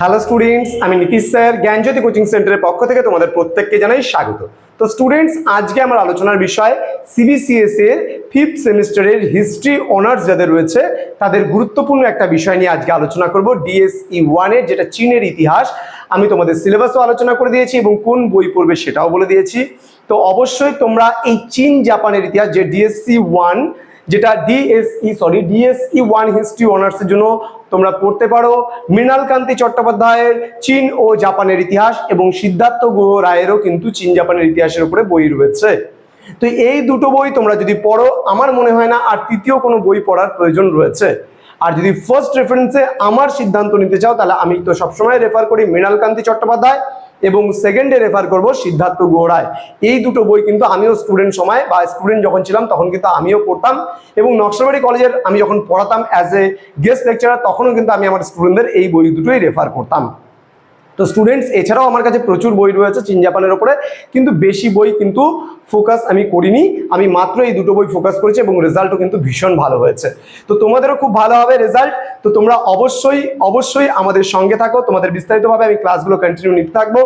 Hello students আমি Nitish sir, জ্ঞানজ্যোতি coaching সেন্টারের পক্ষ থেকে তোমাদের প্রত্যেককে জানাই স্বাগত। তো স্টুডেন্টস আজকে আমার আলোচনার বিষয় সিবিসিএস এর ফিফথ সেমিস্টারের হিস্ট্রি অনার্স যাদের রয়েছে, তাদের গুরুত্বপূর্ণ একটা বিষয় নিয়ে আজকে আলোচনা করব ডিএসই ওয়ানের যেটা চীনের ইতিহাস। আমি তোমাদের সিলেবাসও আলোচনা করে দিয়েছি এবং কোন বই পড়বে সেটাও বলে দিয়েছি। তো অবশ্যই তোমরা এই চীন জাপানের ইতিহাস, যে ডিএসসি ওয়ান যেটা DSE sorry DSE one history অনার্সের জন্য তোমরা পড়তে পারো। মৃণালকান্তি চট্টোপাধ্যায়ের চীন ও জাপানের ইতিহাস এবং সিদ্ধার্থ গুহ রায়েরও কিন্তু চীন জাপানের ইতিহাসের উপরে বই রয়েছে। তো এই দুটো বই তোমরা যদি পড়ো, আমার মনে হয় না আর তৃতীয় কোনো বই পড়ার প্রয়োজন রয়েছে। আর যদি ফার্স্ট রেফারেন্সে আমার সিদ্ধান্ত নিতে চাও, তাহলে আমি তো সবসময় রেফার করি মৃণালকান্তি চট্টোপাধ্যায়। এবং সেকেন্ডে রেফার করব সিদ্ধার্থ গৌড়ায়। এই দুটো বই কিন্তু আমিও স্টুডেন্ট সময় বা স্টুডেন্ট যখন ছিলাম, তখন কিন্তু আমিও পড়তাম এবং নকশাবাড়ি কলেজের আমি যখন পড়াতাম অ্যাজ এ গেস্ট লেকচারার তখনও কিন্তু আমি আমার স্টুডেন্টদের এই বই দুটোই রেফার করতাম। তো স্টুডেন্টস এছাড়াও আমার কাছে প্রচুর বই রয়েছে চীন জাপানের ওপরে, কিন্তু বেশি বই কিন্তু ফোকাস আমি করিনি। আমি মাত্র এই দুটো বই ফোকাস করেছি এবং রেজাল্টও কিন্তু ভীষণ ভালো হয়েছে। তো তোমাদেরও খুব ভালো হবে রেজাল্ট তো তোমরা অবশ্যই অবশ্যই আমাদের সঙ্গে থাকো। তোমাদের বিস্তারিতভাবে আমি ক্লাসগুলো কন্টিনিউ নিতে থাকব।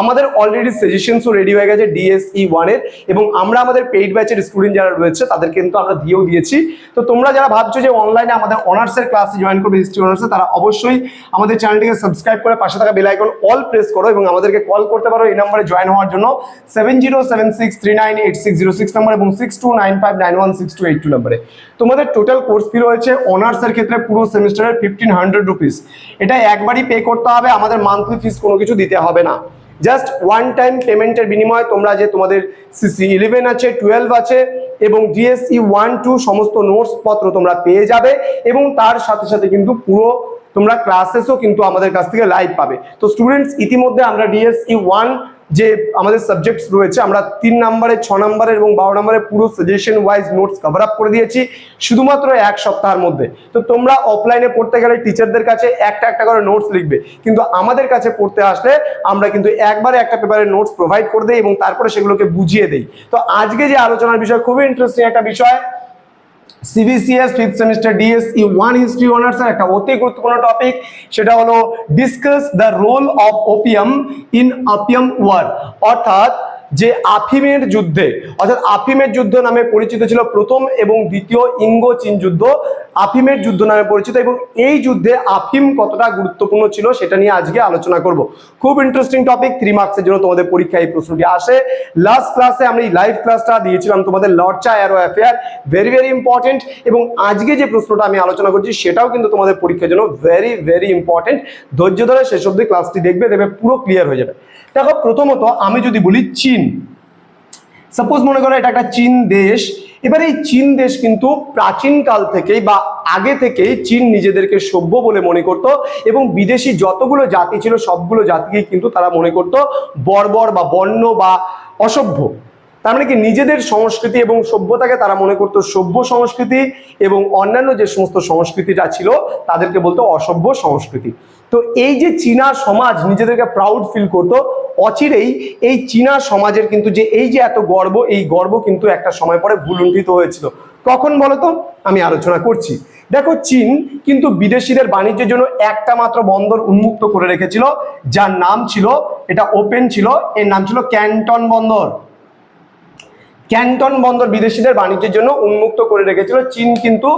আমাদের অলরেডি সাজেশনসও রেডি হয়ে গেছে ডিএসই ওয়ানের এবং আমরা আমাদের পেইড ব্যাচের স্টুডেন্ট যারা রয়েছে তাদের কিন্তু আমরা দিয়েও দিয়েছি। তো তোমরা যারা ভাবছ যে অনলাইনে আমাদের অনার্সের ক্লাসে জয়েন করবে হিস্ট্রি অনার্সে তারা অবশ্যই আমাদের চ্যানেলটিকে সাবস্ক্রাইব করে পাশে থাকা বেল আইকন অল প্রেস করো এবং আমাদেরকে কল করতে পারো এই নম্বরে জয়েন হওয়ার জন্য। Seven zero seven six three nine eight six zero six number এবং six two nine five nine one six two eight two নাম্বারে তোমাদের টোটাল কোর্স ফি রয়েছে অনার্সের ক্ষেত্রে পুরো সেমিস্টারের ফিফটিন হান্ড্রেড রুপিস এটা একবারই পে করতে হবে, আমাদের মান্থলি ফিস কোনো কিছু দিতে হবে না। জাস্ট ওয়ান টাইম পেমেন্টের বিনিময়ে তোমরা যে তোমাদের সিসি ইলেভেন আছে টুয়েলভ আছে, এবং ডিএসসি ওয়ান টু সমস্ত নোটস পত্র তোমরা পেয়ে যাবে, এবং তার সাথে সাথে কিন্তু পুরো তোমরা ক্লাসেসও কিন্তু আমাদের কাছ থেকে লাইভ পাবে। তো স্টুডেন্টস ইতিমধ্যে আমরা ডিএসসি ওয়ান যে আমাদের সাবজেক্টস রয়েছে, আমরা তিন নম্বরের ছ নম্বরের এবং বারো নম্বরের পুরো suggestion wise notes cover up করে দিয়েছি, শুধুমাত্র এক সপ্তাহের মধ্যে। তো তোমরা অফলাইনে পড়তে গেলে টিচারদের কাছে একটা একটা করে নোটস লিখবে, কিন্তু আমাদের কাছে পড়তে আসলে আমরা কিন্তু একবারে একটা পেপারের নোটস প্রোভাইড করে দিই এবং তারপরে সেগুলোকে বুঝিয়ে দিই। তো আজকে যে আলোচনার বিষয়, খুবই ইন্টারেস্টিং একটা বিষয় CBCS fifth semester DSE one history honours এর একটা অতি গুরুত্বপূর্ণ টপিক সেটা হলো discuss the role of opium in opium war অর্থাৎ যে আফিমের যুদ্ধে, অর্থাৎ আফিমের যুদ্ধ নামে পরিচিত ছিল প্রথম এবং দ্বিতীয় ইঙ্গ চীন যুদ্ধ। আফিমের যুদ্ধ নামে পরিচিত এবং এই যুদ্ধে আফিম কতটা গুরুত্বপূর্ণ ছিল সেটা নিয়ে আজকে আলোচনা করব। খুব ইন্টারেস্টিং টপিক থ্রি মার্কসের জন্য তোমাদের পরীক্ষায় এই প্রশ্নটি আসে। লাস্ট ক্লাসে আমরা এই লাইভ ক্লাসটা দিয়েছিলাম তোমাদের lorcha arrow affair very very important এবং আজকে যে প্রশ্নটা আমি আলোচনা করছি সেটাও কিন্তু তোমাদের পরীক্ষার জন্য ভেরি ভেরি ইম্পর্টেন্ট ধৈর্য ধরে শেষ অব্দি ক্লাসটি দেখবে দেখবে পুরো ক্লিয়ার হয়ে যাবে। দেখো, প্রথমত আমি যদি বলি চীন সাপোজ মনে করো এটা একটা চীন দেশ, এবার এই চীন দেশ কিন্তু প্রাচীনকাল থেকেই বা আগে থেকেই চীন নিজেদেরকে সভ্য বলে মনে করত এবং বিদেশি যতগুলো জাতি ছিল সবগুলো জাতিকেই কিন্তু তারা মনে করত বর্বর বা বন্য বা অসভ্য। তার মানে কি নিজেদের সংস্কৃতি এবং সভ্যতাকে তারা মনে করতো সভ্য সংস্কৃতি এবং অন্যান্য যে সমস্ত সংস্কৃতিটা ছিল তাদেরকে বলতো অসভ্য সংস্কৃতি। তো এই যে চীনা সমাজ নিজেদেরকে প্রাউড ফিল করতো অচিরেই এই চীনা সমাজের কিন্তু যে এই যে এত গর্ব, এই গর্ব কিন্তু একটা সময় পরে ভুলুণ্ঠিত হয়েছিল। কখন বলতো আমি আলোচনা করছি। দেখো, চীন কিন্তু বিদেশিদের বাণিজ্যের জন্য একটা মাত্র বন্দর উন্মুক্ত করে রেখেছিল, যার নাম ছিল, এটা ওপেন ছিল, এর নাম ছিল ক্যান্টন বন্দর। ক্যান্টন বন্দর বিদেশিদের বাণিজ্যের জন্য উন্মুক্ত করে রেখেছিল। চীন কিন্তু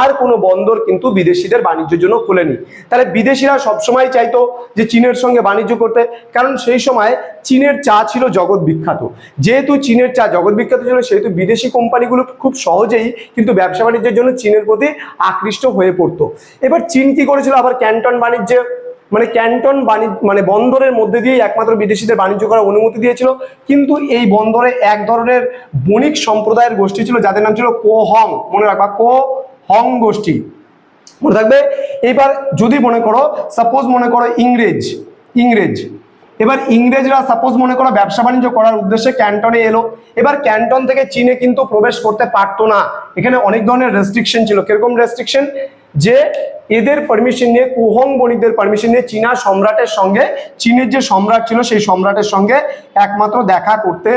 আর কোনো বন্দর কিন্তু বিদেশিদের বাণিজ্যের জন্য খুলেনি। তাহলে বিদেশিরা সবসময় চাইতো যে চীনের সঙ্গে বাণিজ্য করতে। কারণ সেই সময় চীনের চা ছিল জগৎ বিখ্যাত। যেহেতু চীনের চা জগৎ বিখ্যাত ছিল, সেহেতু বিদেশি কোম্পানিগুলো খুব সহজেই কিন্তু ব্যবসা বাণিজ্যের জন্য চীনের প্রতি আকৃষ্ট হয়ে পড়তো। এবার চীন কি করেছিল? আবার ক্যান্টন বাণিজ্যে মানে ক্যান্টন বাণিজ্য মানে বন্দরের মধ্যে দিয়ে একমাত্র বিদেশিদের বাণিজ্য করার অনুমতি দিয়েছিল। কিন্তু এই বন্দরে এক ধরনের বণিক সম্প্রদায়ের গোষ্ঠী ছিল, যাদের নাম ছিল কো হং, মনে রাখবা, কো হং গোষ্ঠী। মনে থাকবে? এবার যদি মনে করো সাপোজ মনে করো ইংরেজ ইংরেজ। এবার ইংরেজরা সাপোজ মনে করো ব্যবসা বাণিজ্য করার উদ্দেশ্যে ক্যান্টনে এলো। এবার ক্যান্টন থেকে চীনে কিন্তু প্রবেশ করতে পারতো না। এখানে অনেক ধরনের রেস্ট্রিকশন ছিল। কীরকম রেস্ট্রিকশন যে এদের পারমিশন নিয়ে, কুহং বণিকদের পারমিশন নিয়ে চীনা সম্রাটের সঙ্গে, চীনের যে সম্রাট ছিল সেই সম্রাটের সঙ্গে একমাত্র দেখা করতে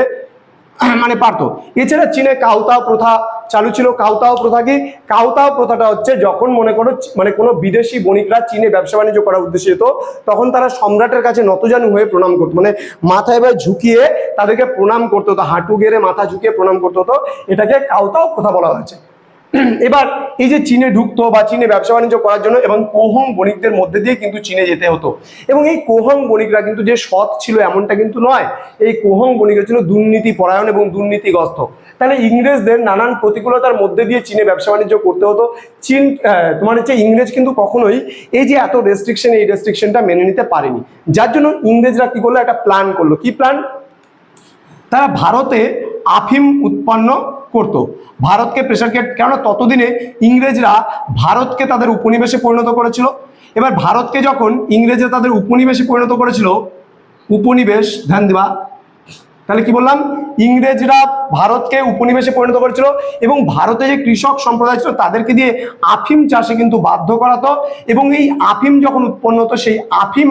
মানে পারতো। এছাড়া চীনে কাউতাও প্রথা চালু ছিল কাউতাও প্রথা কি? কাউতাও প্রথাটা হচ্ছে যখন মনে করো মানে কোনো বিদেশি বণিকরা চীনে ব্যবসা বাণিজ্য করার উদ্দেশ্যে যেত, তখন তারা সম্রাটের কাছে নতজানু হয়ে প্রণাম করতো। মানে মাথায় এবার ঝুঁকিয়ে তাদেরকে প্রণাম করতে হতো, হাঁটু গেড়ে মাথা ঝুঁকিয়ে প্রণাম করতে হতো। এটাকে কাউতাও প্রথা বলা হয়েছে। এবার এই যে চীনে ঢুকতো বা চীনে ব্যবসা বাণিজ্য করার জন্য এবং কোহং বণিকদের মধ্যে দিয়ে কিন্তু চীনে যেতে হতো। এবং এই কোহং বণিকরা কিন্তু যে সৎ ছিল এমনটা কিন্তু নয়। এই কোহং বণিকরা ছিল দুর্নীতি পরায়ণ এবং দুর্নীতিগ্রস্ত। তাহলে ইংরেজদের নানান প্রতিকূলতার মধ্যে দিয়ে চীনে ব্যবসা বাণিজ্য করতে হতো। চীন তোমার হচ্ছে ইংরেজ কিন্তু কখনোই এই যে এত রেস্ট্রিকশন এই রেস্ট্রিকশনটা মেনে নিতে পারেনি। যার জন্য ইংরেজরা কি করল? একটা প্ল্যান করল। কি প্ল্যান তারা ভারতে আফিম উৎপন্ন করত। ভারতকে প্রেশার কেট কেননা ততদিনে ইংরেজরা ভারতকে তাদের উপনিবেশে পরিণত করেছিল। এবার ভারতকে যখন ইংরেজরা তাদের উপনিবেশে পরিণত করেছিল, উপনিবেশ, ধ্যান দিবা তাহলে কি বললাম? ইংরেজরা ভারতকে উপনিবেশে পরিণত করেছিল এবং ভারতে যে কৃষক সম্প্রদায় ছিল তাদেরকে দিয়ে আফিম চাষে কিন্তু বাধ্য করাতো এবং এই আফিম যখন উৎপন্ন হতো, সেই আফিম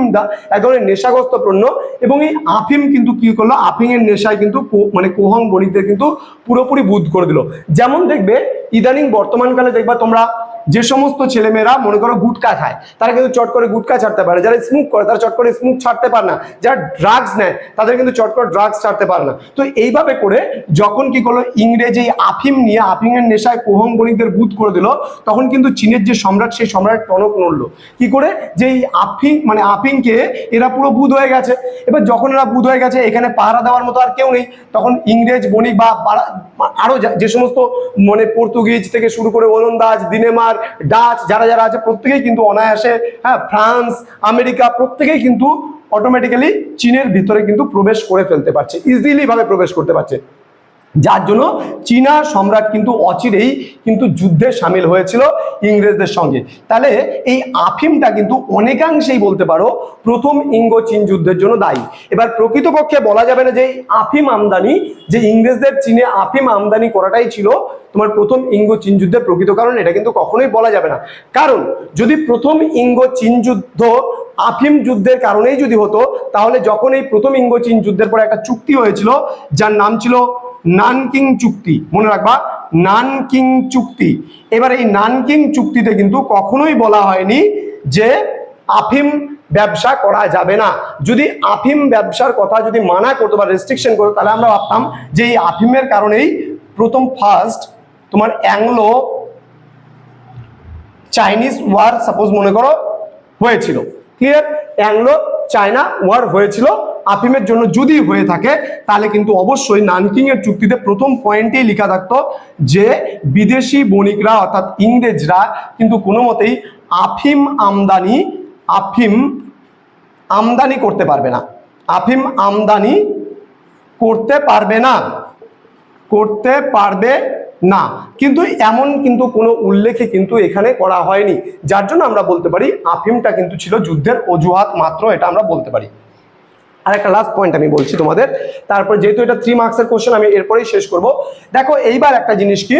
এক ধরনের নেশাগ্রস্ত পণ্য এবং এই আফিম কিন্তু কি করল? আফিমের নেশায় কিন্তু মানে কোহং বণিকদের কিন্তু পুরোপুরি বুধ করে দিল। যেমন দেখবে, ইদানিং বর্তমানকালে দেখবা তোমরা যে সমস্ত ছেলেমেয়েরা, মনে করো গুটকা খায়, তারা কিন্তু চট করে গুটকা ছাড়তে পারে যারা স্মোক করে, তারা চট করে স্মোক ছাড়তে পারে না। যারা ড্রাগস নেয়, তাদের কিন্তু চট করে ড্রাগস ছাড়তে পারে না। তো এইভাবে করে যখন কি করল, ইংরেজ আফিম নিয়ে, আফিমের নেশায় কোহং বণিকদের বুধ করে দিল, তখন কিন্তু চীনের যে সম্রাট, সেই সম্রাট টনক নড়লো। কি করে? যে এই আফিং মানে আফিংকে এরা পুরো বুধ হয়ে গেছে। এবার যখন এরা বুধ হয়ে গেছে, এখানে পাহারা দেওয়ার মতো আর কেউ নেই। তখন ইংরেজ বণিক বা বারা- আরও যে সমস্ত মানে পর্তুগিজ থেকে শুরু করে ওলন্দাজ, দিনেমার ডাচ, যারা যারা আছে প্রত্যেকেই কিন্তু অনায়াসে হ্যাঁ ফ্রান্স, আমেরিকা, প্রত্যেকেই কিন্তু অটোমেটিক্যালি চীনের ভিতরে কিন্তু প্রবেশ করে ফেলতে পারছে ইজিলি ভাবে প্রবেশ করতে পারছে। যার জন্য চীনা সম্রাট কিন্তু অচিরেই কিন্তু যুদ্ধে সামিল হয়েছিল ইংরেজদের সঙ্গে। তাহলে এই আফিমটা কিন্তু অনেকাংশেই বলতে পারো প্রথম ইঙ্গ চীন যুদ্ধের জন্য দায়ী। এবার প্রকৃতপক্ষে বলা যাবে না যে আফিম আমদানি, যে ইংরেজদের চীনে আফিম আমদানি করাটাই ছিল তোমার প্রথম ইঙ্গ চীন যুদ্ধের প্রকৃত কারণ, এটা কিন্তু কখনোই বলা যাবে না। কারণ যদি প্রথম ইঙ্গ চীন যুদ্ধ আফিম যুদ্ধের কারণেই যদি হতো, তাহলে যখন এই প্রথম ইঙ্গ চীন যুদ্ধের পরে একটা চুক্তি হয়েছিল, যার নাম ছিল নানকিং চুক্তি, মনে রাখবা, নানকিং চুক্তি। এবার এই নানকিং চুক্তিতে কিন্তু কখনোই বলা হয়নি যে আফিম ব্যবসা করা যাবে না। যদি আফিম ব্যবসার কথা যদি মানা করতো বা রেস্ট্রিকশন করতো, তাহলে আমরা ভাবতাম যে এই আফিমের কারণেই প্রথম ফার্স্ট তোমার অ্যাংলো চাইনিজ ওয়ার সাপোজ মনে করো হয়েছিল। ক্লিয়ার অ্যাংলো চায়না ওয়ার হয়েছিল। আফিমের জন্য যদি হয়ে থাকে, তাহলে কিন্তু অবশ্যই নানকিং এর চুক্তিতে প্রথম পয়েন্টেই লেখা থাকতো যে বিদেশি বণিকরা অর্থাৎ ইংরেজরা কিন্তু কোনো মতেই আফিম আমদানি আফিম আমদানি করতে পারবে না। আফিম আমদানি করতে পারবে না। করতে পারবে না। কিন্তু এমন কিন্তু কোনো উল্লেখে কিন্তু এখানে করা হয়নি। যার জন্য আমরা বলতে পারি, আফিমটা কিন্তু ছিল যুদ্ধের অজুহাত মাত্র, এটা আমরা বলতে পারি। আর একটা লাস্ট পয়েন্ট আমি বলছি তোমাদের। তারপর যেহেতু এটা থ্রি মার্কসের কোশ্চেন আমি এরপরেই শেষ করব। দেখো, এইবার একটা জিনিস কি?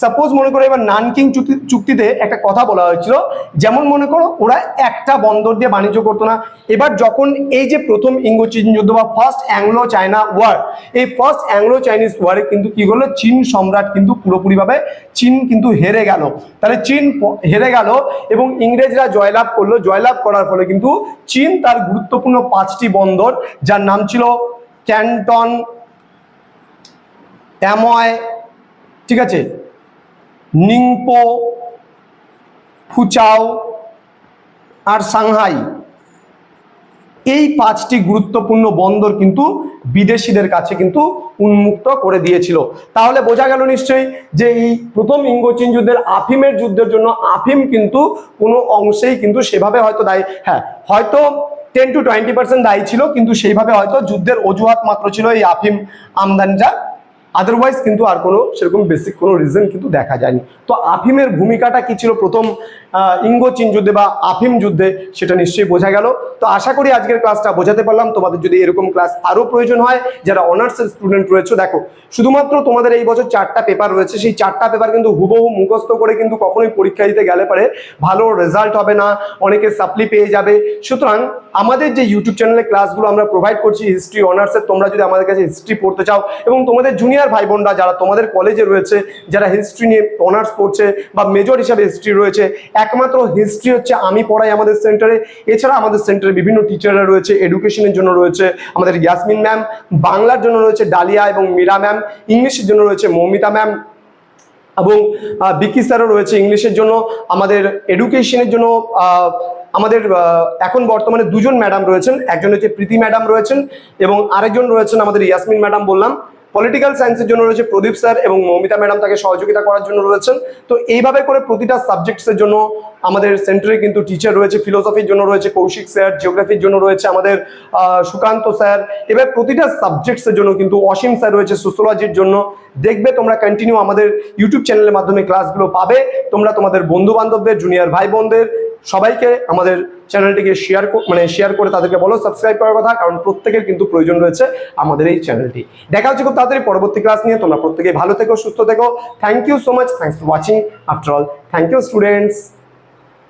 সাপোজ মনে করো এবার নানকিং চুক্তি চুক্তিতে একটা কথা বলা হয়েছিল। যেমন মনে করো ওরা একটা বন্দর দিয়ে বাণিজ্য করতো না। এবার যখন এই যে প্রথম ইঙ্গো চীন যুদ্ধ বা ফার্স্ট অ্যাংলো চায়না ওয়ার এই ফার্স্ট অ্যাংলো চাইনিজ ওয়ারে কিন্তু কি হলো? চীন সম্রাট কিন্তু পুরোপুরিভাবে চীন কিন্তু হেরে গেল। তাহলে চীন হেরে গেল এবং ইংরেজরা জয়লাভ করল। জয়লাভ করার ফলে কিন্তু চীন তার গুরুত্বপূর্ণ পাঁচটি বন্দর, যার নাম ছিল ক্যান্টন অ্যাময় ঠিক আছে? নিংপো, ফুচাও আর সাংহাই। এই পাঁচটি গুরুত্বপূর্ণ বন্দর কিন্তু বিদেশিদের কাছে কিন্তু উন্মুক্ত করে দিয়েছিল। তাহলে বোঝা গেল নিশ্চয়ই যে এই প্রথম ইঙ্গো চীন যুদ্ধের আফিমের যুদ্ধের জন্য আফিম কিন্তু কোনো অংশেই কিন্তু সেভাবে হয়তো দায়ী। হ্যাঁ হয়তো টেন টু টোয়েন্টি পার্সেন্ট দায়ী ছিল, কিন্তু সেইভাবে হয়তো যুদ্ধের অজুহাত মাত্র ছিল এই আফিম আমদানিটা। আদারওয়াইজ কিন্তু আর কোনো সেরকম বেসিক কোনো রিজন কিন্তু দেখা যায়নি। তো আফিমের ভূমিকাটা কি ছিল প্রথম ইঙ্গো চীন যুদ্ধে বা আফিম যুদ্ধে সেটা নিশ্চয়ই বোঝা গেল। তো আশা করি আজকের ক্লাসটা বোঝাতে পারলাম। তোমাদের যদি এরকম ক্লাস আরও প্রয়োজন হয়, যারা অনার্সের স্টুডেন্ট রয়েছে, দেখো, শুধুমাত্র তোমাদের এই বছর চারটা পেপার রয়েছে। সেই চারটা পেপার কিন্তু হুবহু মুখস্থ করে কিন্তু কখনোই পরীক্ষা দিতে গেলে পারে। ভালো রেজাল্ট হবে না, অনেকে সাপ্লি পেয়ে যাবে। সুতরাং আমাদের যে ইউটিউব চ্যানেলে ক্লাসগুলো আমরা প্রোভাইড করছি হিস্ট্রি অনার্সের তোমরা যদি আমাদের কাছে হিস্ট্রি পড়তে চাও এবং তোমাদের জুনিয়র ভাই বোনরা যারা তোমাদের কলেজে রয়েছে, যারা হিস্ট্রি নিয়ে অনার্স পড়ছে বা মেজর হিসাবে হিস্ট্রি রয়েছে, একমাত্র হিস্ট্রি হচ্ছে আমি পড়াই আমাদের সেন্টারে এছাড়া আমাদের সেন্টারে বিভিন্ন টিচাররা রয়েছে এডুকেশনের জন্য রয়েছে, আমাদের ইয়াসমিন ম্যাম বাংলার জন্য রয়েছে ডালিয়া এবং মীরা ম্যাম ইংলিশের জন্য রয়েছে মৌমিতা ম্যাম এবং বিকি স্যারও রয়েছে ইংলিশের জন্য। আমাদের এডুকেশনের জন্য আমাদের এখন বর্তমানে দুজন ম্যাডাম রয়েছেন, একজন হচ্ছে প্রীতি ম্যাডাম রয়েছেন এবং আরেকজন রয়েছেন আমাদের ইয়াসমিন ম্যাডাম বললাম। পলিটিক্যাল সায়েন্সের জন্য রয়েছে প্রদীপ স্যার এবং মৌমিতা ম্যাডাম তাকে সহযোগিতা করার জন্য রয়েছেন। তো এইভাবে করে প্রতিটা সাবজেক্টসের জন্য আমাদের সেন্টারে কিন্তু টিচার রয়েছে ফিলোসফির জন্য রয়েছে, কৌশিক স্যার জিওগ্রাফির জন্য রয়েছে আমাদের সুকান্ত স্যার। এবার প্রতিটা সাবজেক্টসের জন্য কিন্তু অসীম স্যার রয়েছে সোশ্যোলজির জন্য। দেখবে তোমরা কন্টিনিউ আমাদের ইউটিউব চ্যানেলের মাধ্যমে ক্লাসগুলো পাবে। তোমরা তোমাদের বন্ধু বান্ধবদের জুনিয়র ভাই বোনদের সবাইকে আমাদের চ্যানেলটিকে শেয়ার মানে শেয়ার করে তাদেরকে বলো সাবস্ক্রাইব করার কথা, কারণ প্রত্যেকের কিন্তু প্রয়োজন রয়েছে আমাদের এই চ্যানেলটি দেখা হচ্ছে খুব তাড়াতাড়ি পরবর্তী ক্লাস নিয়ে। তোমরা প্রত্যেকে ভালো থেকো, সুস্থ থেকো। Thank you so much thanks for watching after all thank you students